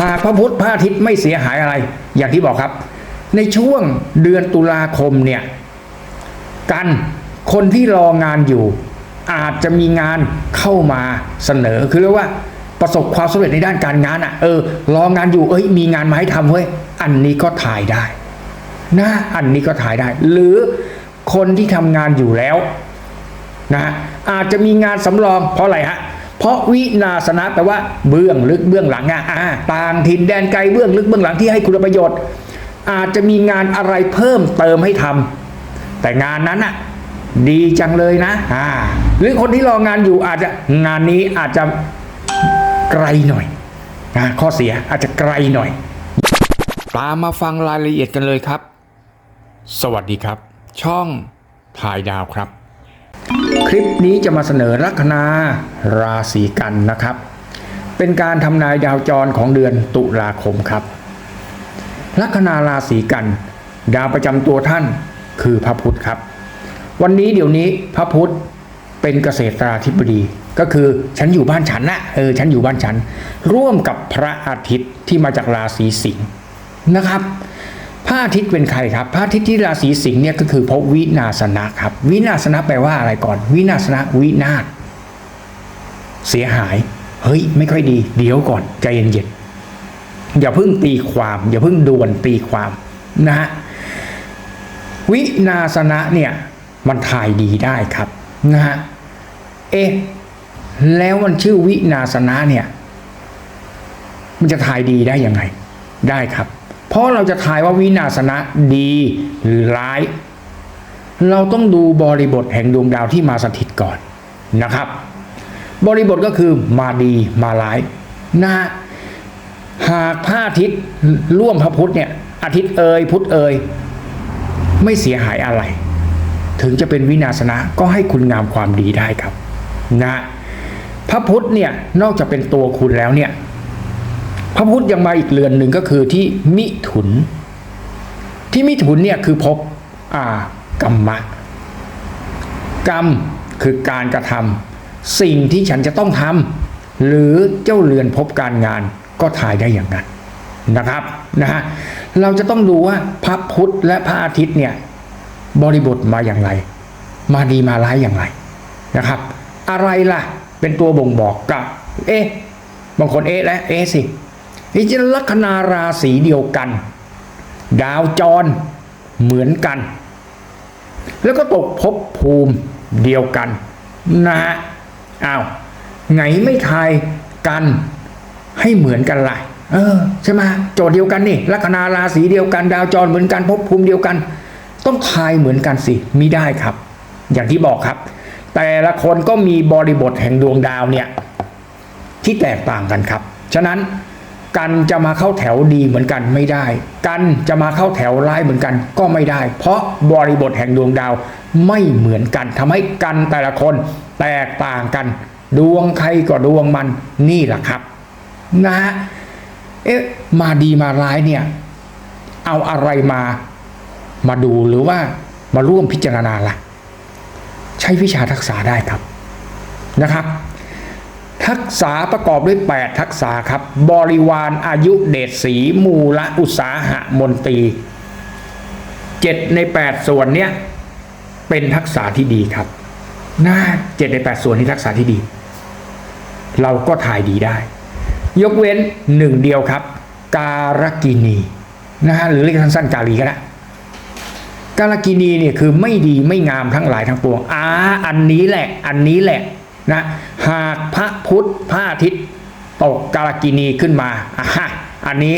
หากพระพุธพระอาทิตย์ไม่เสียหายอะไร อย่างที่บอกครับ ในช่วงเดือนตุลาคมเนี่ย กันคนที่รองานอยู่ อาจจะมีงานเข้ามาเสนอคือเรียกว่าประสบความสำเร็จในด้านการงานอะเออรองานอยู่เอ้ยมีงานมาให้ทำเว้ยอันนี้ก็ถ่ายได้นะอันนี้ก็ถ่ายได้ หรือคนที่ทำงานอยู่แล้วนะอาจจะมีงานสำรองเพราะอะไรฮะ เพราะวินาสนะแปลว่าเบื้องลึกเบื้องหลังอะอ่าต่างถิ่นแดนไกลเบื้องลึกเบื้องหลังที่ให้คุณประโยชน์ อาจจะมีงานอะไรเพิ่มเติมให้ทำแต่งานนั้นอะดีจังเลยนะอ่าหรือคนที่รองานอยู่อาจจะงานนี้อาจจะไกลหน่อยนะข้อเสียอาจจะไกลหน่อย ตามมาฟังรายละเอียดกันเลยครับ สวัสดีครับ ช่องถ่ายดาวครับ คลิปนี้จะมาเสนอลัคนาราศีกันนะครับ เป็นการทำนายดาวจรของเดือนตุลาคมครับ ลัคนาราศีกัน ดาวประจำตัวท่านคือพระพุธครับ วันนี้เดี๋ยวนี้พระพุธเป็นเกษตราธิบดีก็คือฉันอยู่บ้านฉันนะเออฉันอยู่บ้านฉัน ร่วมกับพระอาทิตย์ที่มาจากราศีสิงห์นะครับ พระอาทิตย์เป็นใครครับ พระอาทิตย์ที่ราศีสิงห์เนี่ยก็คือพระวินาศนะครับ วินาศนะแปลว่าอะไรก่อน วินาศนะวินาศเสียหาย เฮ้ย ไม่ค่อยดี เดี๋ยวก่อนใจเย็นๆอย่าเพิ่งตีความ อย่าเพิ่งด่วนตีความนะฮะวินาสนะเนี่ยมันถ่ายดีได้ครับนะฮะเอ๊ะแล้วมันชื่อวินาสนะเนี่ย มันจะถ่ายดีได้ยังไง ได้ครับ เพราะเราจะถ่ายว่าวินาสนะดีหรือร้าย เราต้องดูบริบทแห่งดวงดาวที่มาสถิตก่อนนะครับ บริบทก็คือมาดีมาร้ายนะหากพระอาทิตย์ร่วมพระพุธเนี่ยอาทิตย์เอยพุธเอยไม่เสียหายอะไร ถึงจะเป็นวินาศนะก็ให้คุณงามความดีได้ครับนะพระพุธเนี่ยนอกจากเป็นตัวคุณแล้วเนี่ย พระพุธยังมาอีกเรือนหนึ่งก็คือที่มิถุน ที่มิถุนเนี่ยคือภพอากรรมะ กรรมคือการกระทำสิ่งที่ฉันจะต้องทำหรือเจ้าเรือนพบการงานก็ถ่ายได้อย่างนั้นนะครับนะฮะเราจะต้องดูว่าพระพุธและพระอาทิตย์เนี่ยบริบทมาอย่างไร มาดีมาร้ายอย่างไรนะครับ อะไรล่ะเป็นตัวบ่งบอกกับเอ๊ะบางคนเอ๊ะและเอ๊ะสิ นี่จะลัคนาราศีเดียวกัน ดาวจรเหมือนกัน แล้วก็ตกภพภูมิเดียวกันนะฮะอ้าวไงไม่ทายกันให้เหมือนกันล่ะเออใช่ไหมโจทย์เดียวกันนี่ลัคนาราศีเดียวกัน ดาวจรเหมือนกันภพภูมิเดียวกัน ต้องทายเหมือนกันสิมิได้ครับ อย่างที่บอกครับ แต่ละคนก็มีบริบทแห่งดวงดาวเนี่ยที่แตกต่างกันครับ ฉะนั้น กันจะมาเข้าแถวดีเหมือนกันไม่ได้ กันจะมาเข้าแถวร้ายเหมือนกันก็ไม่ได้ เพราะบริบทแห่งดวงดาวไม่เหมือนกันทำให้กันแต่ละคนแตกต่างกัน ดวงใครก็ดวงมันนี่แหละครับ นะฮะเอ๊ะมาดีมาร้ายเนี่ย เอาอะไรมามาดูหรือว่ามาร่วมพิจารณาล่ะ ใช้วิชาทักษะได้ครับนะครับ ทักษะประกอบด้วย 8 ทักษะครับ บริวารอายุเดชสีมูละอุตสาหะมนตรีเจ็ดใน 8 ส่วนเนี้ยเป็นทักษะที่ดีครับน่าเจ็ดใน 8 ส่วนที่ทักษะที่ดี เราก็ถ่ายดีได้ ยกเว้นหนึ่งเดียวครับ การกินีนะฮะหรือเรียกสั้นๆกาลีก็ได้การกินีเนี่ยคือไม่ดีไม่งามทั้งหลายทั้งปวงอ่าอันนี้แหละ อันนี้แหละ นะหากพระพุทธพระอาทิตย์ตกกาลกินีขึ้นมาอ่าอันนี้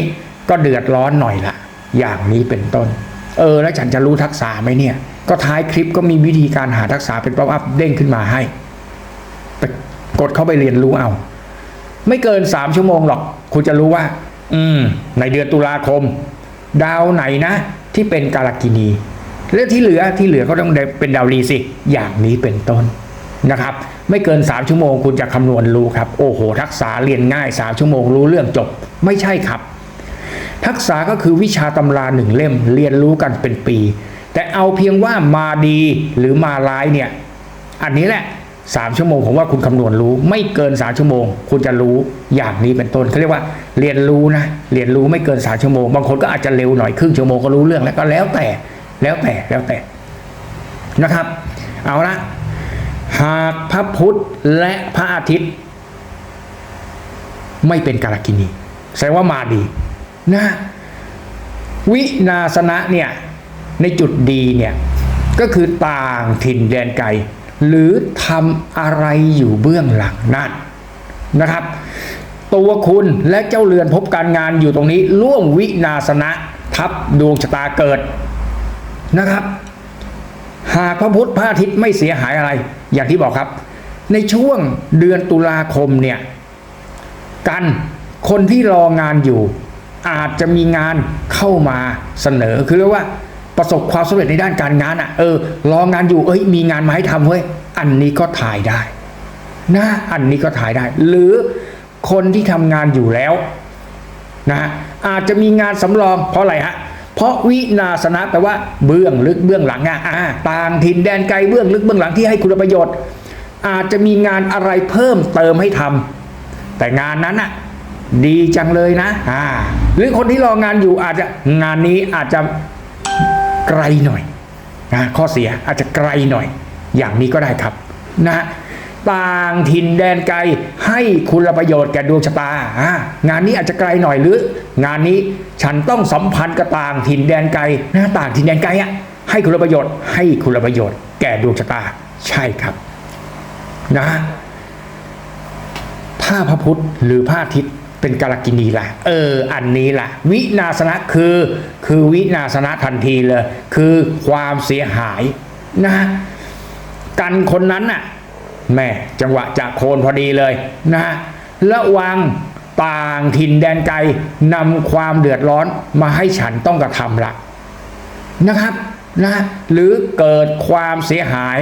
ก็เดือดร้อนหน่อยละอย่างนี้เป็นต้น เออ แล้วฉันจะรู้ทักษะไหมเนี่ย ก็ท้ายคลิปก็มีวิธีการหาทักษะเป็นป๊อปอัพเด้งขึ้นมาให้ไปกดเข้าไปเรียนรู้เอา ไม่เกินสามชั่วโมงหรอก คุณจะรู้ว่า อืม ในเดือนตุลาคม ดาวไหนนะ ที่เป็นกาลกินี แล้วที่เหลือที่เหลือก็ต้องเป็นดาวลีสิ อย่างนี้เป็นต้น นะครับ ไม่เกิน 3 ชั่วโมงคุณจะคำนวณรู้ครับ โอ้โห ทักษะเรียนง่าย 3 ชั่วโมงรู้เรื่องจบ ไม่ใช่ครับ ทักษะก็คือวิชาตำราหนึ่งเล่มเรียนรู้กันเป็นปี แต่เอาเพียงว่ามาดีหรือมาร้ายเนี่ย อันนี้แหละสามชั่วโมงผมว่าคุณคำนวณรู้ ไม่เกินสามชั่วโมง คุณจะรู้อย่างนี้เป็นต้นเขาเรียกว่าเรียนรู้นะ เรียนรู้ไม่เกินสามชั่วโมง บางคนก็อาจจะเร็วหน่อยครึ่งชั่วโมงก็รู้เรื่องแล้วก็แล้วแต่ แล้วแต่แล้วแต่นะครับ เอาละ หากพระพุธและพระอาทิตย์ ไม่เป็นกาลกินีแสดงว่ามาดีนะวินาสนะเนี่ยในจุดดีเนี่ยก็คือต่างถิ่นแดนไกล หรือทำอะไรอยู่เบื้องหลังนั่นนะครับ ตัวคุณและเจ้าเรือนพบการงานอยู่ตรงนี้ ร่วมวินาสนะทับดวงชะตาเกิดนะครับ หากพระพุทธพระอาทิตย์ไม่เสียหายอะไร อย่างที่บอกครับ ในช่วงเดือนตุลาคมเนี่ย กันคนที่รองานอยู่ อาจจะมีงานเข้ามาเสนอคือเรียกว่าประสบความสำเร็จในด้านการงานอะเออรองานอยู่เอ้ยมีงานมาให้ทำเว้ยอันนี้ก็ถ่ายได้นะอันนี้ก็ถ่ายได้ หรือคนที่ทำงานอยู่แล้วนะอาจจะมีงานสำรองเพราะอะไรฮะ เพราะวินาสนะแปลว่าเบื้องลึกเบื้องหลังอะอ่าต่างถิ่นแดนไกลเบื้องลึกเบื้องหลังที่ให้คุณประโยชน์ อาจจะมีงานอะไรเพิ่มเติมให้ทำแต่งานนั้นอะดีจังเลยนะอ่าหรือคนที่รองานอยู่อาจจะงานนี้อาจจะไกลหน่อยนะข้อเสียอาจจะไกลหน่อย อย่างนี้ก็ได้ครับนะ ต่างถิ่นแดนไกลให้คุณประโยชน์แก่ดวงชะตาอ่างานนี้อาจจะไกลหน่อยหรือ งานนี้ฉันต้องสัมพันธ์กับต่างถิ่นแดนไกลหนะต่างถิ่นแดนไกลอะให้คุณประโยชน์ ให้คุณประโยชน์แก่ดวงชะตา ใช่ครับนะถ้าพระพุทธหรือพระอาทิตย์เป็นกาลกินีล่ะ เออ อันนี้ล่ะ วินาสนะคือ คือวินาสนะทันทีเลย คือความเสียหายนะ กันคนนั้นน่ะ แม่จังหวะจะโคนพอดีเลยนะระวังต่างถิ่นแดนไกลนำความเดือดร้อนมาให้ฉันต้องกระทำละนะครับนะหรือเกิดความเสียหาย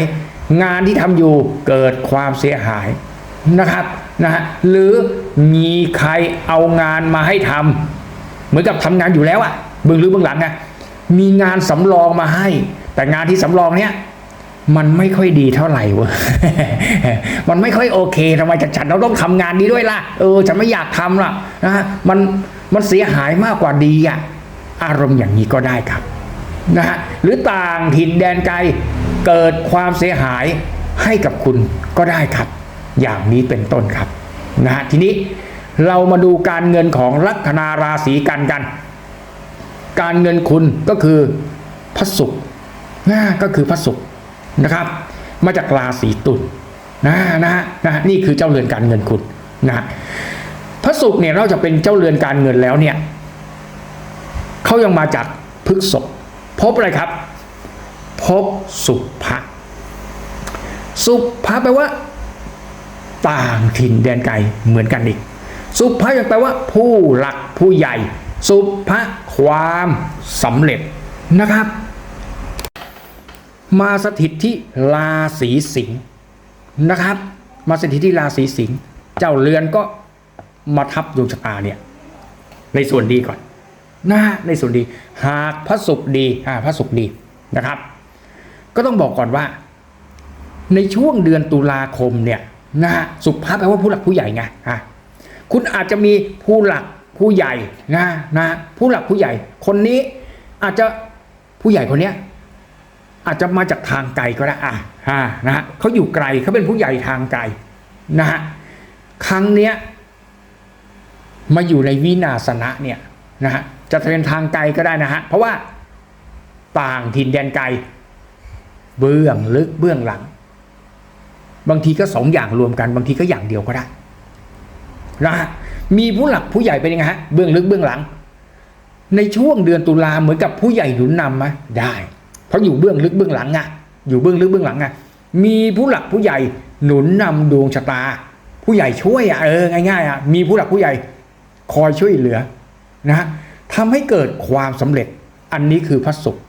งานที่ทำอยู่เกิดความเสียหายนะครับนะฮะหรือมีใครเอางานมาให้ทำเหมือนกับทำงานอยู่แล้วอะเบื้องลึกเบื้องหลังอะมีงานสำรองมาให้ แต่งานที่สำรองเนี้ย มันไม่ค่อยดีเท่าไหร่เวะมันไม่ค่อยโอเคทำไมจากฉันเราต้องทำงานนี้ด้วยล่ะ เออฉันไม่อยากทำล่ะนะฮะมันมันเสียหายมากกว่าดีอะอารมณ์อย่างนี้ก็ได้ครับนะฮะหรือต่างถิ่นแดนไกลเกิดความเสียหายให้กับคุณก็ได้ครับ อย่างนี้เป็นต้นครับนะฮะทีนี้เรามาดูการเงินของลัคนาราศีกันกัน การเงินคุณก็คือพระศุกร์นะก็คือพระศุกร์ นะครับ มาจากราศีตุลนะนะนะนี่คือเจ้าเรือนการเงินคุณนะฮะพระศุกร์เนี่ยนอกจากเป็นเจ้าเรือนการเงินแล้วเนี่ยเขายังมาจากพฤกษบพบอะไรครับ พบสุภะสุภะแปลว่า ต่างถิ่นแดนไกลเหมือนกันอีก สุภะยังแปลว่า ผู้หลักผู้ใหญ่ สุภะความสำเร็จนะครับ มาสถิตที่ราศีสิงห์นะครับ มาสถิตที่ราศีสิงห์เจ้าเรือนก็มาทับดวงชะตาเนี่ย ในส่วนดีก่อนนะในส่วนดี หากพระศุกร์ดีอ่าพระศุกร์ดีนะครับ ก็ต้องบอกก่อนว่า ในช่วงเดือนตุลาคมเนี่ยนะฮะสุภาพแปลว่าผู้หลักผู้ใหญ่ไงอะคุณอาจจะมีผู้หลักผู้ใหญ่นะนะผู้หลักผู้ใหญ่ คนนี้อาจจะผู้ใหญ่คนเนี้ย อาจจะมาจากทางไกลก็ได้อะอ่านะฮะเขาอยู่ไกลเขาเป็นผู้ใหญ่ทางไกลนะฮะครั้งเนี้ยมาอยู่ในวินาสนะเนี่ยนะฮะจะเป็นทางไกลก็ได้นะฮะเพราะว่าต่างถิ่นแดนไกล เบื้องลึกเบื้องหลัง บางทีก็สองอย่างรวมกัน บางทีก็อย่างเดียวก็ได้นะฮะมีผู้หลักผู้ใหญ่เป็นยังไงฮะเบื้องลึกเบื้องหลัง ในช่วงเดือนตุลาเหมือนกับผู้ใหญ่หนุนนำไหมได้ เพราะอยู่เบื้องลึกเบื้องหลังอะอยู่เบื้องลึกเบื้องหลังอะมีผู้หลักผู้ใหญ่หนุนนำดวงชะตา ผู้ใหญ่ช่วยอะเออง่ายๆอะมีผู้หลักผู้ใหญ่คอยช่วยเหลือนะทำให้เกิดความสำเร็จอันนี้คือพระศุกร์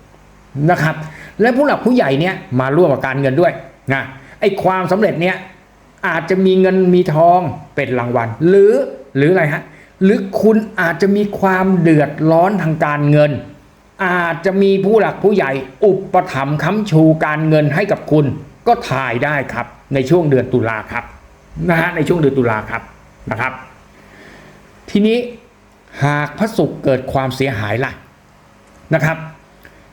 นะครับ และผู้หลักผู้ใหญ่เนี่ยมาร่วมกับการเงินด้วยนะไอ้ความสำเร็จเนี่ยอาจจะมีเงินมีทองเป็นรางวัล หรือหรืออะไรฮะหรือคุณอาจจะมีความเดือดร้อนทางการเงิน อาจจะมีผู้หลักผู้ใหญ่อุปถัมภ์ค้ำชูการเงินให้กับคุณ ก็ถ่ายได้ครับในช่วงเดือนตุลาครับนะฮะในช่วงเดือนตุลาครับนะครับ ทีนี้หากพระศุกร์เกิดความเสียหายล่ะนะครับ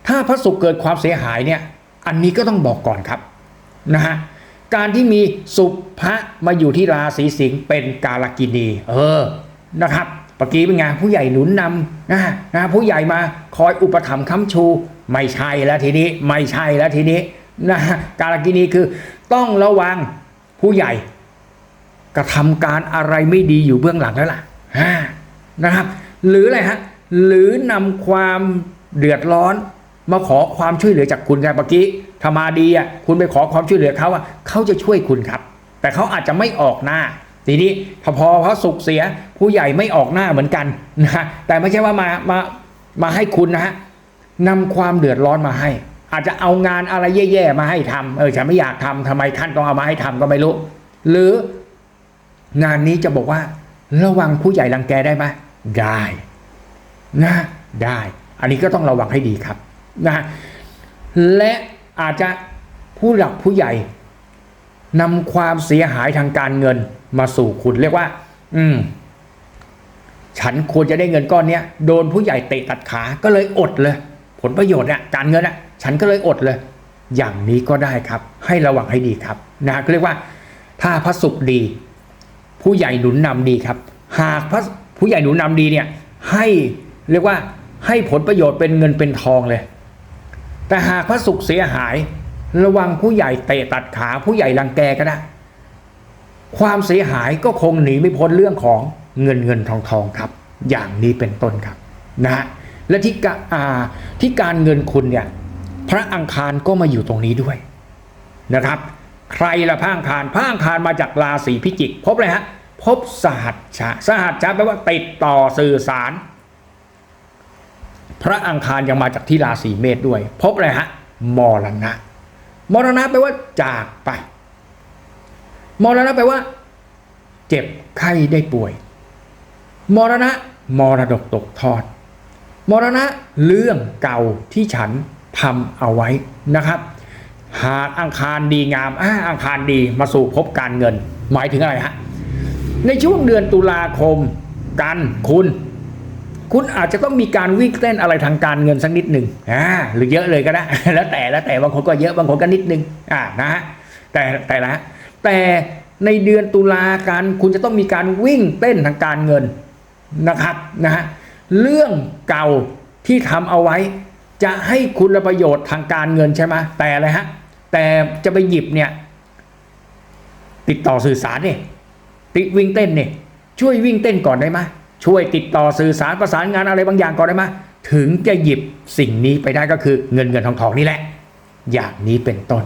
ถ้าพระศุกร์เกิดความเสียหายเนี่ยอันนี้ก็ต้องบอกก่อนครับนะฮะการที่มีสุภะมาอยู่ที่ราศีสิงห์เป็นกาลกินี เออนะครับ เมื่อกี้เป็นไงผู้ใหญ่หนุนนำนะนะผู้ใหญ่มาคอยอุปถัมภ์ค้ำชู ไม่ใช่แล้วทีนี้ไม่ใช่แล้วทีนี้นะกาลกินีคือต้องระวังผู้ใหญ่กระทำการอะไรไม่ดีอยู่เบื้องหลังแล้วล่ะนะครับ หรืออะไรฮะหรือนำความเดือดร้อนมาขอความช่วยเหลือจากคุณครับเมื่อกี้ถ้ามาดีอะคุณไปขอความช่วยเหลือเขาอะเขาจะช่วยคุณครับ แต่เขาอาจจะไม่ออกหน้า ทีนี้ถ้าพอเขาสุกเสียผู้ใหญ่ไม่ออกหน้าเหมือนกันนะฮะแต่ไม่ใช่ว่ามามามาให้คุณนะฮะนำความเดือดร้อนมาให้ อาจจะเอางานอะไรแย่ๆมาให้ทำเออฉันไม่อยากทำทำไมท่านต้องเอามาให้ทำก็ไม่รู้ หรืองานนี้จะบอกว่า ระวังผู้ใหญ่รังแกได้ไหมได้นะได้ อันนี้ก็ต้องระวังให้ดีครับนะและอาจจะผู้หลักผู้ใหญ่นำความเสียหายทางการเงิน มาสู่คุณเรียกว่า อืม ฉันควรจะได้เงินก้อนเนี้ยโดนผู้ใหญ่เตะตัดขาก็เลยอดเลย ผลประโยชน์เนี่ยการเงินอะ ฉันก็เลยอดเลย อย่างนี้ก็ได้ครับ ให้ระวังให้ดีครับนะก็เรียกว่า ถ้าพระศุกร์ดี ผู้ใหญ่หนุนนำดีครับ หากพระผู้ใหญ่หนุนนำดีเนี่ย ให้เรียกว่าให้ผลประโยชน์เป็นเงินเป็นทองเลย แต่หากพระศุกร์เสียหาย ระวังผู้ใหญ่เตะตัดขาผู้ใหญ่รังแกก็ได้ ความเสียหายก็คงหนีไม่พ้นเรื่องของเงินเงินทองทองครับ อย่างนี้เป็นต้นครับนะฮะและที่กาที่การเงินคุณเนี่ยพระอังคารก็มาอยู่ตรงนี้ด้วยนะครับ ใครละพระอังคารพระอังคารมาจากราศีพิจิก พบเลยฮะพบสหัสชะสหัสชะแปลว่าติดต่อสื่อสาร พระอังคารยังมาจากที่ราศีเมษด้วย พบอะไรฮะมรณะมรณะแปลว่าจากไป มรณะแปลว่า เจ็บไข้ได้ป่วย มรณะ มรดกตกทอด มรณะเรื่องเก่าที่ฉันทำเอาไว้นะครับ หากอังคารดีงามอ่าอังคารดีมาสู่พบการเงิน หมายถึงอะไรฮะในช่วงเดือนตุลาคมกันคุณ คุณอาจจะต้องมีการวิ่งเต้นอะไรทางการเงินสักนิดหนึ่งอ่าหรือเยอะเลยก็ได้แล้วแต่แล้วแต่บางคนก็เยอะบางคนก็นิดนึงอ่านะฮะแต่แต่ละ แต่ในเดือนตุลาการคุณจะต้องมีการวิ่งเต้นทางการเงินนะครับนะฮะเรื่องเก่าที่ทำเอาไว้ จะให้คุณประโยชน์ทางการเงินใช่ไหมแต่อะไรฮะแต่จะไปหยิบเนี่ยติดต่อสื่อสารเนี่ยติดวิ่งเต้นเนี่ยช่วยวิ่งเต้นก่อนได้ไหมช่วยติดต่อสื่อสารประสานงานอะไรบางอย่างก่อนได้ไหมถึงจะหยิบสิ่งนี้ไปได้ก็คือเงินเงินทองทองนี่แหละ อย่างนี้เป็นต้น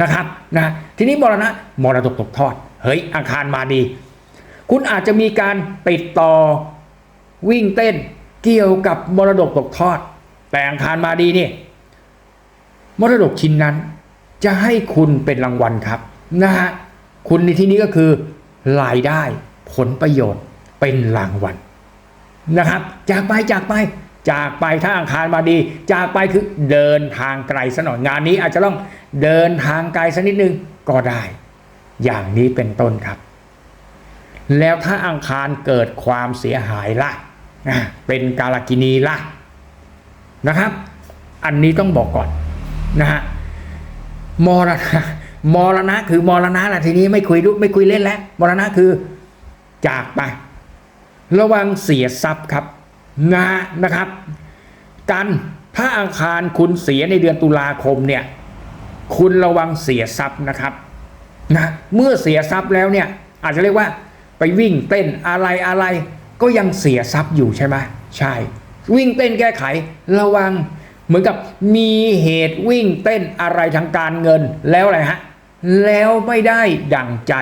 นะครับนะทีนี้มรณะมรดกตกทอด เฮ้ยอังคารมาดี คุณอาจจะมีการติดต่อวิ่งเต้นเกี่ยวกับมรดกตกทอด แต่อังคารมาดีนี่มรดกชิ้นนั้น จะให้คุณเป็นรางวัลครับนะฮะคุณในที่นี้ก็คือรายได้ผลประโยชน์เป็นรางวัลนะครับ จากไปจากไป จากไปถ้าอังคารมาดี จากไปคือเดินทางไกลสนอยงานนี้อาจจะต้องเดินทางไกลสักนิดนึงก็ได้ อย่างนี้เป็นต้นครับ แล้วถ้าอังคารเกิดความเสียหายล่ะอะเป็นกาลกินีล่ะนะครับ อันนี้ต้องบอกก่อนนะฮะมรณะมรณะคือมรณะละทีนี้ไม่คุยดูไม่คุยเล่นแล้วมรณะคือจากไป ระวังเสียทรัพย์ครับ นะนะครับกันถ้าอังคารคุณเสียในเดือนตุลาคมเนี่ย คุณระวังเสียทรัพย์นะครับนะเมื่อเสียทรัพย์แล้วเนี่ย อาจจะเรียกว่าไปวิ่งเต้นอะไรอะไร ก็ยังเสียทรัพย์อยู่ใช่ไหมใช่ วิ่งเต้นแก้ไข ระวังเหมือนกับมีเหตุวิ่งเต้นอะไรทางการเงินแล้วอะไรฮะแล้วไม่ได้ดั่งใจ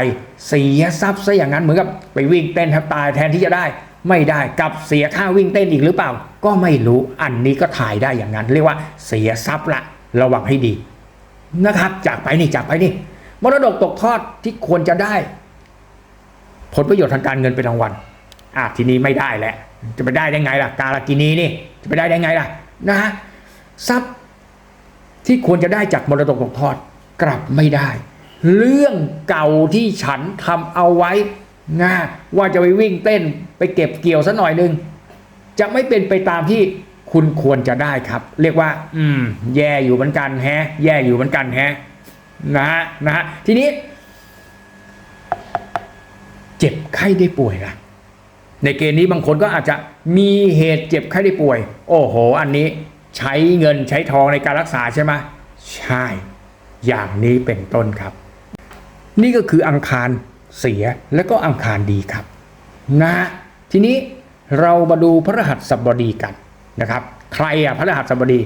เสียทรัพย์ซะอย่างนั้นเหมือนกับไปวิ่งเต้นแทบตายแทนที่จะได้ ไม่ได้กลับเสียค่าวิ่งเต้นอีกหรือเปล่า ก็ไม่รู้อันนี้ก็ถ่ายได้อย่างนั้น เรียกว่าเสียทรัพย์ละระวังให้ดีนะครับ จากไปนี่จากไปนี่มรดกตกทอดที่ควรจะได้ ผลประโยชน์ทางการเงินเป็นรางวัลอะทีนี้ไม่ได้แหละ จะไปได้ได้ไงล่ะ กาลกินีนี่จะไปได้ได้ไงล่ะนะฮะทรัพย์ที่ควรจะได้จากมรดกตกทอดกลับไม่ได้ เรื่องเก่าที่ฉันทำเอาไว้ นะว่าจะไปวิ่งเต้นไปเก็บเกี่ยวซะหน่อยหนึง จะไม่เป็นไปตามที่คุณควรจะได้ครับ เรียกว่า อืม แย่อยู่เหมือนกันแฮะ แย่อยู่เหมือนกันแฮะนะฮะนะฮะทีนี้ เจ็บไข้ได้ป่วยละในเกณฑ์นี้บางคนก็อาจจะมีเหตุเจ็บไข้ได้ป่วย โอ้โห อันนี้ใช้เงินใช้ทองในการรักษาใช่ไหมใช่ อย่างนี้เป็นต้นครับ นี่ก็คืออังคาร เสียและก็อังคารดีครับนะทีนี้เรามาดูพระรหัสสบดีกันนะครับ ใครอะพระรหัสสบดี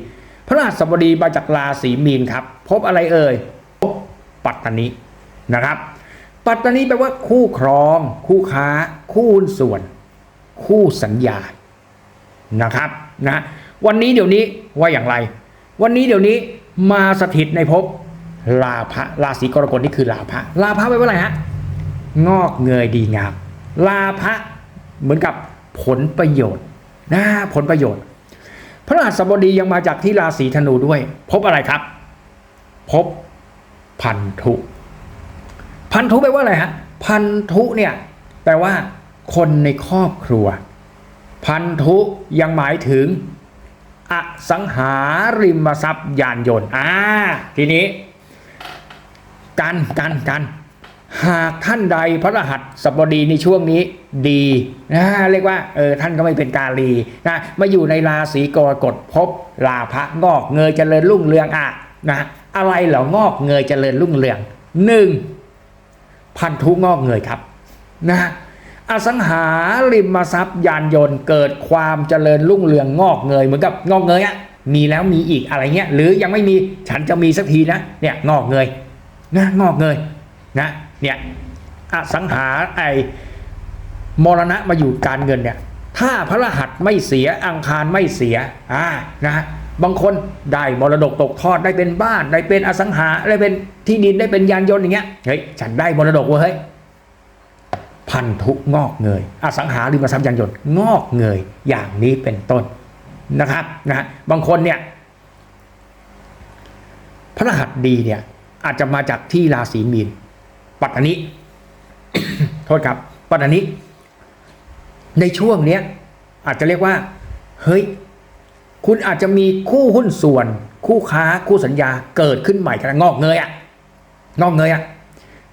พระรหัสสบดีมาจากราศีมีนครับ พบอะไรเอ่ยพบปัตตานีนะครับ ปัตตานีแปลว่าคู่ครอง คู่ค้า คู่หุ้นส่วน คู่สัญญานะครับนะวันนี้เดี๋ยวนี้ว่าอย่างไร วันนี้เดี๋ยวนี้มาสถิตในภพลาภะราศีกรกฎนี่คือลาภะลาภะแปลว่าอะไรฮะ งอกเงยดีงาม ลาภะเหมือนกับผลประโยชน์นะผลประโยชน์ พระราชบดียังมาจากที่ราศีธนูด้วย พบอะไรครับ พบพันธุ พันธุแปลว่าอะไรฮะพันธุเนี่ยแปลว่า คนในครอบครัว พันธุยังหมายถึงอสังหาริมทรัพย์ยานยนต์อ่าทีนี้ กันกันกัน หากท่านใดพระรหัสสบดีในช่วงนี้ดีนะเรียกว่าเออท่านก็ไม่เป็นกาลีนะมาอยู่ในราศีกรกฎพบลาภะงอกเงยเจริญรุ่งเรืองอะนะอะไรเหรองอกเงยเจริญรุ่งเรืองหนึ่งพันธุงอกเงยครับนะอสังหาริมทรัพย์ยานยนต์เกิดความเจริญรุ่งเรืองงอกเงยเหมือนกับงอกเงยอะมีแล้วมีอีกอะไรเงี้ยหรือยังไม่มีฉันจะมีสักทีนะเนี่ยงอกเงยนะงอกเงยนะ เนี่ยอสังหาไอมรณะมาอยู่การเงินเนี่ยถ้าพระรหัสไม่เสียอังคารไม่เสียอ่านะบางคนได้มรดกตกทอดได้เป็นบ้านได้เป็นอสังหาได้เป็นที่ดินได้เป็นยานยนต์อย่างเงี้ยเฮ้ยฉันได้มรดกเว้ยเฮ้ยพันธุงอกเงย อสังหาริมทรัพย์ยานยนต์งอกเงยอย่างนี้เป็นต้นนะครับนะบางคนเนี่ยพระรหัสดีเนี่ยอาจจะมาจากที่ราศีมีน ปัตตานีโทษครับ ปัตตานีในช่วงเนี้ยอาจจะเรียกว่า เฮ้ย คุณอาจจะมีคู่หุ้นส่วน คู่ค้าคู่สัญญาเกิดขึ้นใหม่กันงอกเงยอะงอกเงยอะ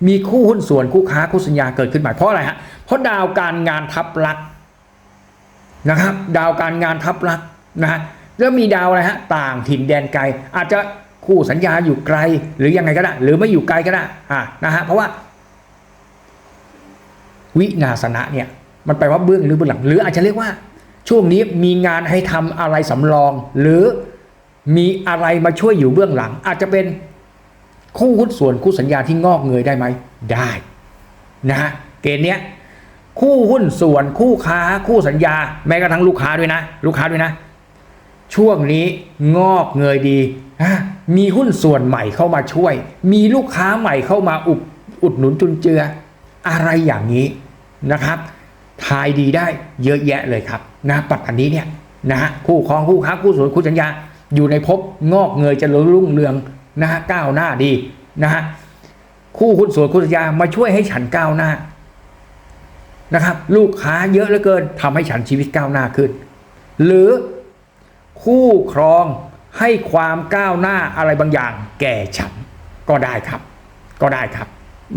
มีคู่หุ้นส่วนคู่ค้าคู่สัญญาเกิดขึ้นใหม่เพราะอะไรฮะเพราะดาวการงานทับลักนะครับ ดาวการงานทับลักนะฮะแล้วมีดาวอะไรฮะ ต่างถิ่นแดนไกล อาจจะ คู่สัญญาอยู่ไกล หรือยังไงก็ได้ หรือไม่อยู่ไกลก็ได้อ่านะฮะเพราะว่า วินาสนะเนี่ย มันแปลว่าเบื้องหรือเบื้องหลัง หรืออาจจะเรียกว่า ช่วงนี้มีงานให้ทำอะไรสำรอง หรือมีอะไรมาช่วยอยู่เบื้องหลัง อาจจะเป็นคู่หุ้นส่วนคู่สัญญาที่งอกเงยได้ไหมได้นะฮะเกณฑ์เนี้ยคู่หุ้นส่วนคู่ค้าคู่สัญญา แม้กระทั่งลูกค้าด้วยนะ ลูกค้าด้วยนะ ช่วงนี้งอกเงยดีอะ มีหุ้นส่วนใหม่เข้ามาช่วย มีลูกค้าใหม่เข้ามาอุดอุดหนุนจุนเจือ อะไรอย่างนี้นะครับทายดีได้เยอะแยะเลยครับนะปัตตานีเนี่ยนะฮะคู่ครองคู่ค้าคู่ส่วนคู่สัญญา อยู่ในภพงอกเงยจะรุ่งเรืองนะฮะก้าวหน้าดีนะฮะคู่หุ้นส่วนคู่สัญญามาช่วยให้ฉันก้าวหน้านะครับ ลูกค้าเยอะเหลือเกินทำให้ฉันชีวิตก้าวหน้าขึ้น หรือคู่ครอง ให้ความก้าวหน้าอะไรบางอย่าง แก่ฉันก็ได้ครับ ก็ได้ครับ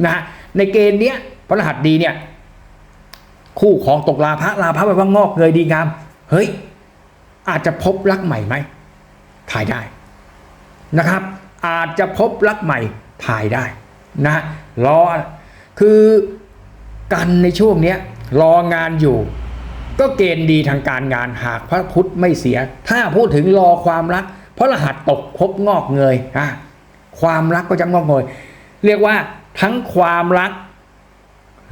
นะในเกณฑ์เนี้ยพระรหัสดีเนี่ยคู่ของตกลาภะลาภะแปลว่างอกเงยดีงาม เฮ้ย อาจจะพบรักใหม่ไหมถ่ายได้นะครับ อาจจะพบรักใหม่ถ่ายได้นะรอคือกันในช่วงเนี้ยรองานอยู่ ก็เกณฑ์ดีทางการงานหากพระพุทธไม่เสีย ถ้าพูดถึงรอความรัก ราะรหัสตกพบงอกเงยอะความรักก็จะงอกเงยเรียกว่าทั้งความรัก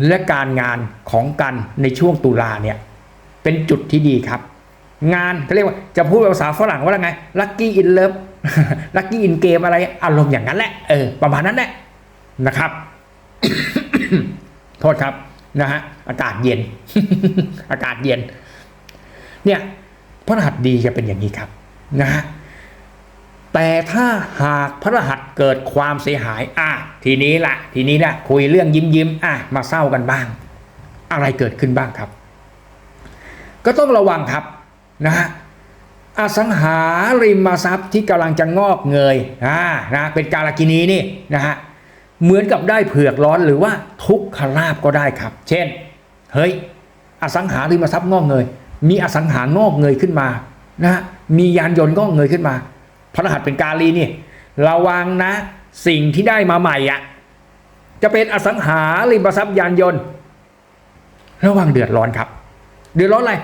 และการงานของกันในช่วงตุลาเนี่ยเป็นจุดที่ดีครับ งานเขาเรียกว่าจะพูดภาษาฝรั่งว่าไงลัคกี้อินเลิฟลัคกี้อินเกมอะไรอารมณ์อย่างนั้นแหละเออประมาณนั้นแหละนะครับโทษครับนะฮะอากาศเย็น อากาศเย็น เนี่ยพระรหัสดีจะเป็นอย่างนี้ครับนะฮะ แต่ถ้าหากพระรหัสเกิดความเสียหาย อะ ทีนี้ละทีนี้ละคุยเรื่องยิ้มยิ้มอะ มาเศร้ากันบ้าง อะไรเกิดขึ้นบ้างครับ ก็ต้องระวังครับนะฮะอสังหาริมทรัพย์ที่กำลังจะงอกเงยอ่านะเป็นกาลกินีนี่นะฮะเหมือนกับได้เผือกร้อนหรือว่าทุกขลาบก็ได้ครับ เช่น เฮ้ย อสังหาริมทรัพย์งอกเงย มีอสังหางอกเงยขึ้นมานะฮะมียานยนต์งอกเงยขึ้นมา ระรหัสเป็นกาลีนี่ระวังนะสิ่งที่ได้มาใหม่อะจะเป็นอสังหาริมทรัพย์ยานยนต์ ระวังเดือดร้อนครับ เดือดร้อนอะไร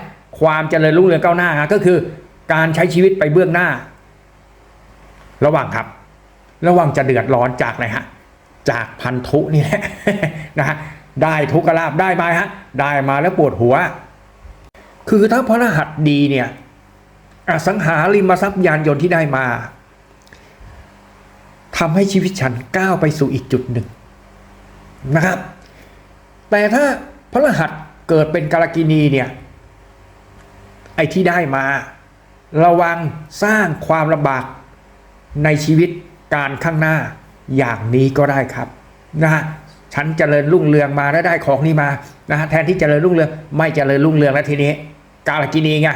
ความเจริญรุ่งเรืองก้าวหน้าก็คือ การใช้ชีวิตไปเบื้องหน้า ระวังครับ ระวังจะเดือดร้อนจากอะไรฮะจากพันธุนี่แหละนะฮะได้ทุกขลาบได้มาฮะได้มาแล้วปวดหัว คือถ้าพระรหัสดีเนี่ย อสังหาริมทรัพย์ยานยนต์ที่ได้มาทำให้ชีวิตฉันก้าวไปสู่อีกจุดหนึ่งนะครับ แต่ถ้าพระรหัสเกิดเป็นกาลกินีเนี่ยไอ้ที่ได้มา ระวังสร้างความลำบากในชีวิตการข้างหน้าอย่างนี้ก็ได้ครับนะฮะฉันเจริญรุ่งเรืองมาแล้วได้ของนี้มานะฮะแทนที่เจริญรุ่งเรืองไม่เจริญรุ่งเรืองแล้วทีนี้ กาลกินีไง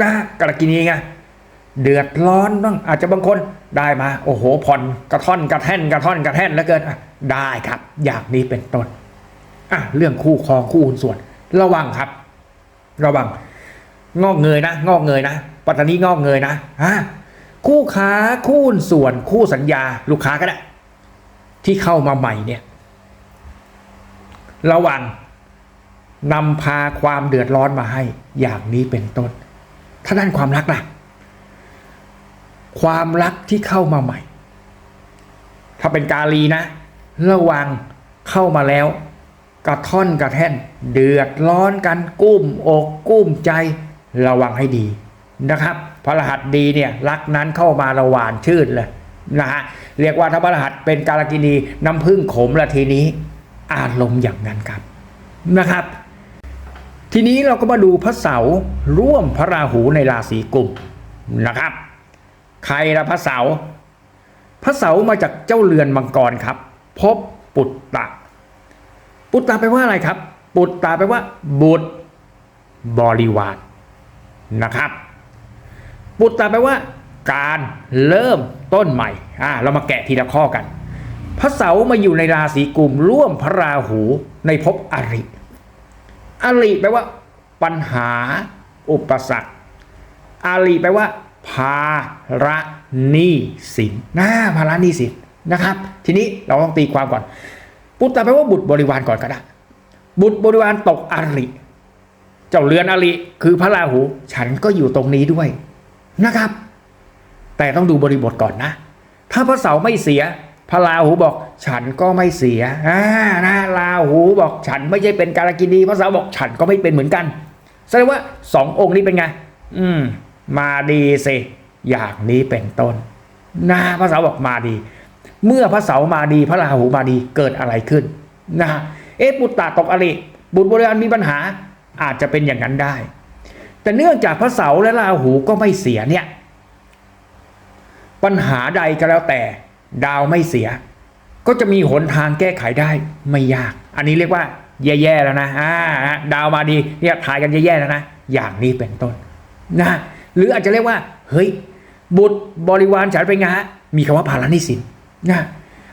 นะฮะกาลกินีไงเดือดร้อนบ้างอาจจะบางคนได้มา โอ้โหผ่อนกระท่อนกระแท่นกระท่อนกระแท่นแล้วเกินได้ครับ อย่างนี้เป็นต้นอะเรื่องคู่ครองคู่หุ้นส่วน ระวังครับ ระวัง งอกเงยนะ งอกเงยนะปัตตานีงอกเงยนะฮะคู่ค้าคู่หุ้นส่วน คู่สัญญา ลูกค้าก็ได้ที่เข้ามาใหม่เนี่ย ระวังนำพาความเดือดร้อนมาให้ อย่างนี้เป็นต้นาด้านความรักล่ะ ความรักที่เข้ามาใหม่ ถ้าเป็นกาลีนะ ระวังเข้ามาแล้ว กระท่อนกระแท่น เดือดร้อนกันกุ้มอกกุ้มใจระวังให้ดีนะครับพระรหัสดีเนี่ยรักนั้นเข้ามาระหวานชื่นเลยนะฮะเรียกว่าถ้าพระรหัสเป็นกาลกินีน้ำพึ่งขมละทีนี้ อารมณ์อย่างนั้นครับนะครับ ทีนี้เราก็มาดูพระเสาร์ร่วมพระราหูในราศีกุมนะครับ ใครละพระเสาร์พระเสาร์มาจากเจ้าเรือนมังกรครับ พบปุตตะ ปุตตะแปลว่าอะไรครับ ปุตตะแปลว่า บุตรบริวารนะครับ ปุตตะแปลว่า การเริ่มต้นใหม่อ่าเรามาแกะทีละข้อกัน พระเสาร์มาอยู่ในราศีกุมร่วมพระราหูในภพอริ อริแปลว่า ปัญหา อุปสรรคอาลีแปลว่า ภาระนี้สินนะภาระนี้สินนะครับ ทีนี้เราต้องตีความก่อน ปุตตะแปลว่าบุตรบริวารก่อนก็ได้บุตรบริวารตกอาริเจ้าเรือนอาริคือพระราหู ฉันก็อยู่ตรงนี้ด้วยนะครับ แต่ต้องดูบริบทก่อนนะ ถ้าพระเสาร์ไม่เสีย พระราหูบอก ฉันก็ไม่เสียอ่านะราหูบอกฉันไม่ใช่เป็นการกินีพระเสาร์บอกฉันก็ไม่เป็นเหมือนกันแสดงว่าสององค์นี้เป็นไง อืม มาดีสิอย่างนี้เป็นต้นนะพระเสาร์บอกมาดี เมื่อพระเสาร์มาดี พระราหูมาดีเกิดอะไรขึ้นนะเอ๊ะปุตตะตกอริบุตรบริวารมีปัญหาอาจจะเป็นอย่างนั้นได้ แต่เนื่องจากพระเสาร์และราหูก็ไม่เสียเนี่ย ปัญหาใดก็แล้วแต่ ดาวไม่เสีย ก็จะมีหนทางแก้ไขได้ไม่ยาก อันนี้เรียกว่าแย่ๆแล้วนะอ่าดาวมาดีเนี่ยทายกันแย่ๆแล้วนะอย่างนี้เป็นต้นนะหรืออาจจะเรียกว่า เฮ้ย บุตรบริวารฉันเป็นไงฮะมีคำว่าภาระนี้สินนะ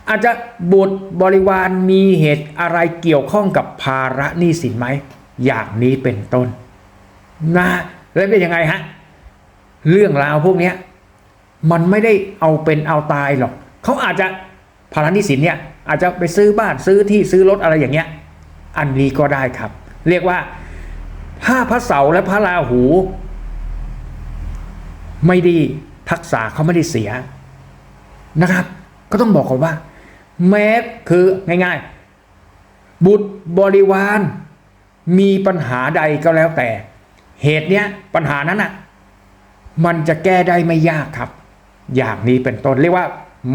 อาจจะบุตรบริวารมีเหตุอะไรเกี่ยวข้องกับภาระหนี้สินไหมอย่างนี้เป็นต้นนะแล้วเป็นยังไงฮะเรื่องราวพวกเนี้ยมันไม่ได้เอาเป็นเอาตายหรอก เขาอาจจะภาระหนี้สินเนี่ยอาจจะไปซื้อบ้านซื้อที่ซื้อรถอะไรอย่างเงี้ย อันนี้ก็ได้ครับ เรียกว่าถ้าพระเสาและพระราหู ไม่ด้ทักษะเขาไม่ได้เสียนะครับ ก็ต้องบอกก่อนว่า แม้คือง่ายๆ บุตรบริวาร มีปัญหาใดก็แล้วแต่ เหตุเนี้ยปัญหานั้นอะมันจะแก้ได้ไม่ยากครับ อย่างนี้เป็นต้นเรียกว่า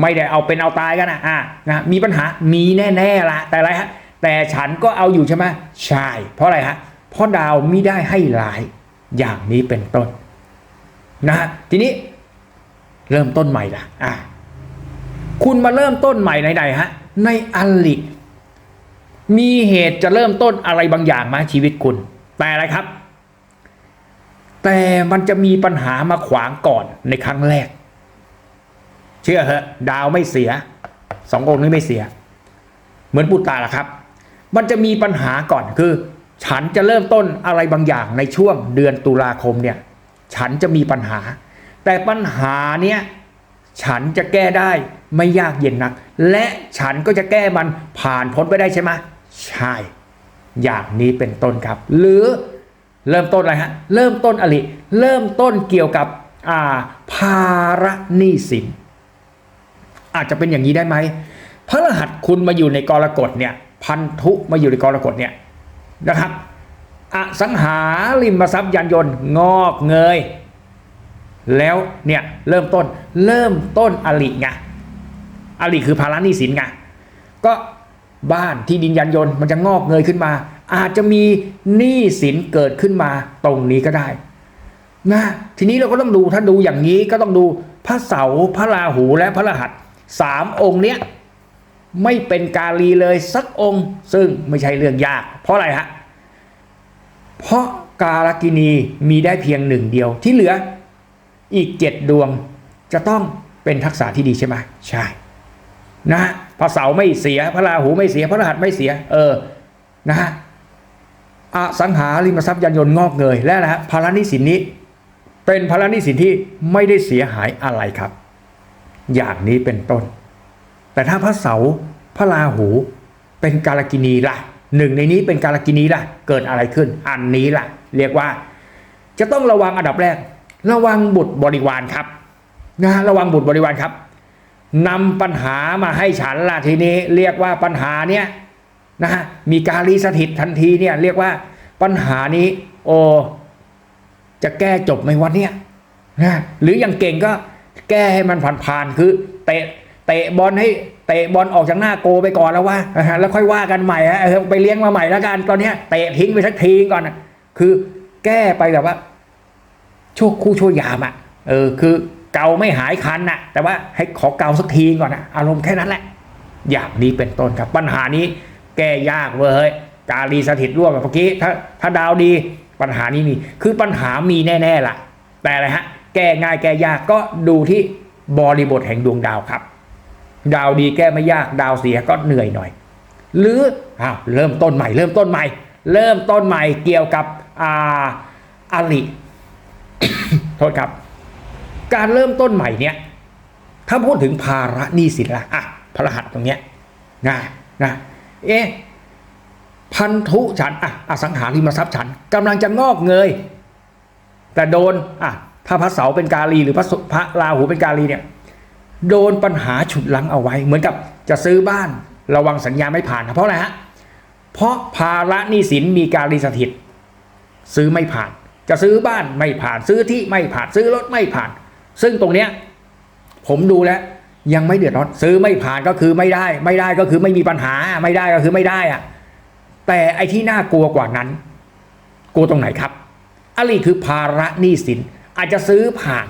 ไม่ได้เอาเป็นเอาตายกันนะอ่านะมีปัญหามีแน่ๆละแต่อะไรฮะแต่ฉันก็เอาอยู่ใช่ไหมใช่เพราะอะไรฮะเพราะดาวมิได้ให้หลายอย่างนี้เป็นต้นนะฮะทีนี้เริ่มต้นใหม่ละอะคุณมาเริ่มต้นใหม่ไหนๆฮะในอลิมีเหตุจะเริ่มต้นอะไรบางอย่างมาชีวิตคุณ แต่อะไรครับ แต่มันจะมีปัญหามาขวางก่อนในครั้งแรก เชื่อเหอะดาวไม่เสียสององค์นี้ไม่เสีย เหมือนปุตตาละครับ มันจะมีปัญหาก่อนคือ ฉันจะเริ่มต้นอะไรบางอย่างในช่วงเดือนตุลาคมเนี่ยฉันจะมีปัญหา แต่ปัญหาเนี้ยฉันจะแก้ได้ไม่ยากเย็นนัก และฉันก็จะแก้มันผ่านพ้นไปได้ใช่ไหมใช่ อย่างนี้เป็นต้นครับ หรือเริ่มต้นอะไรฮะเริ่มต้นอะไรเริ่มต้นเกี่ยวกับอ่าภาระหนี้สิน อาจจะเป็นอย่างนี้ได้ไหมพระรหัสคุณมาอยู่ในกรกฎเนี่ย พันธุมาอยู่ในกรกฎเนี่ยนะครับอสังหาริมทรัพย์ยานยนต์งอกเงย แล้วเนี่ยเริ่มต้นเริ่มต้นอลิไงอลิคือภาระหนี้สินไงก็บ้านที่ดินยานยนต์มันจะงอกเงยขึ้นมา อาจจะมีหนี้สินเกิดขึ้นมาตรงนี้ก็ได้นะทีนี้เราก็ต้องดูถ้าดูอย่างนี้ก็ต้องดูพระเสาพระราหูและพระรหัส สามองค์เนี้ยไม่เป็นกาลีเลยสักองค์ ซึ่งไม่ใช่เรื่องยาก เพราะอะไรฮะเพราะกาลกินีมีได้เพียงหนึ่งเดียวที่เหลืออีกเจ็ดดวงจะต้องเป็นทักษะที่ดีใช่ไหมใช่นะพระเสาร์ไม่เสียพระราหูไม่เสียพระรหัสไม่เสีย เออนะฮะอสังหาริมทรัพย์ยานยนต์งอกเงยและนะฮะภาระหนี้สินนี้ เป็นภาระหนี้สินที่ไม่ได้เสียหายอะไรครับ อย่างนี้เป็นต้น แต่ถ้าพระเสาร์พระราหูเป็นกาลกินีล่ะหนึ่งในนี้เป็นกาลกินีล่ะ เกิดอะไรขึ้น อันนี้ล่ะ เรียกว่า จะต้องระวังอันดับแรก ระวังบุตรบริวารครับนะฮะระวังบุตรบริวารครับนำปัญหามาให้ฉันล่ะทีนี้เรียกว่าปัญหาเนี้ยนะฮะมีการรีสถิตทันทีเนี่ยเรียกว่าปัญหานี้ โอ จะแก้จบไหมวันเนี้ยนะหรืออย่างเก่งก็ แก้ให้มันผ่านๆคือเตะเตะบอลให้เตะบอลออกจากหน้าโกไปก่อนแล้วว่าแล้วค่อยว่ากันใหม่ฮะไปเลี้ยงมาใหม่แล้วกันตอนนี้เตะทิ้งไปสักทีก่อนนะคือแก้ไปแบบว่าโชั่วคู่ช่วยามอะเออคือเกาไม่หายคันน่ะ แต่ว่าให้ขอเกาสักทีก่อนนะอารมณ์แค่นั้นแหละ อย่างนี้เป็นต้นครับ ปัญหานี้แก้ยากเว้ยกาลีสถิตร่วมแบบเมื่อกี้ถ้าถ้าดาวดีปัญหานี้มีคือปัญหามีแน่ๆล่ะ แต่อะไรฮะ แก้ง่ายแก้ยากก็ดูที่บริบทแห่งดวงดาวครับ ดาวดีแก้ไม่ยากดาวเสียก็เหนื่อยหน่อย หรืออ้าวเริ่มต้นใหม่ เริ่มต้นใหม่ เริ่มต้นใหม่เกี่ยวกับอาอลิโทษครับ การเริ่มต้นใหม่เนี่ยถ้าพูดถึงภาระหนี้สินละอะพระรหัสตรงเนี้ยนะนะเอ๊ะพันธุฉันอะอสังหาริมทรัพย์ฉันกำลังจะงอกเงย แต่โดนอะ ถ้าพระเสาเป็นกาลีหรือพระสุพระราหูเป็นกาลีเนี่ยโดนปัญหาฉุดลังเอาไว้ เหมือนกับจะซื้อบ้านระวังสัญญาไม่ผ่านนะเพราะอะไรฮะเพราะภาระหนี้สินมีการีสถิต ซื้อไม่ผ่าน จะซื้อบ้านไม่ผ่านซื้อที่ไม่ผ่านซื้อรถไม่ผ่าน ซึ่งตรงเนี้ยผมดูแล้วยังไม่เดือดร้อนซื้อไม่ผ่านก็คือไม่ได้ ไม่ได้ก็คือไม่มีปัญหาไม่ได้ก็คือไม่ได้อะแต่ไอ้ที่น่ากลัวกว่านั้น กลัวตรงไหนครับอะไรคือภาระหนี้สิน อาจจะซื้อผ่าน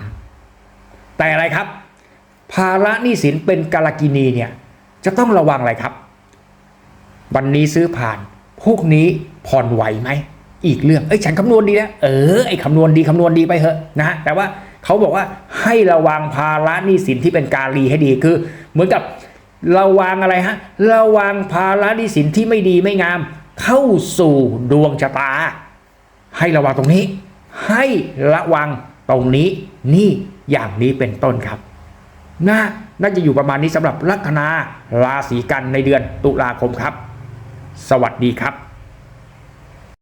แต่อะไรครับ ภาระหนี้สินเป็นกาลกินีเนี่ยจะต้องระวังอะไรครับ วันนี้ซื้อผ่านพวกนี้ผ่อนไหวไหมอีกเรื่องเอ้ยฉันคำนวณดีแล้วเออไอ้คำนวณดีคำนวณดีไปเถอะนะฮะแต่ว่าเขาบอกว่าให้ระวังภาระหนี้สินที่เป็นกาลีให้ดีคือ เหมือนกับระวังอะไรฮะระวังภาระหนี้สินที่ไม่ดีไม่งาม เข้าสู่ดวงชะตา ให้ระวังตรงนี้ ให้ระวัง ตรงนี้นี่อย่างนี้เป็นต้นครับน่าน่าจะอยู่ประมาณนี้สำหรับลัคนาราศีกันในเดือนตุลาคมครับ สวัสดีครับ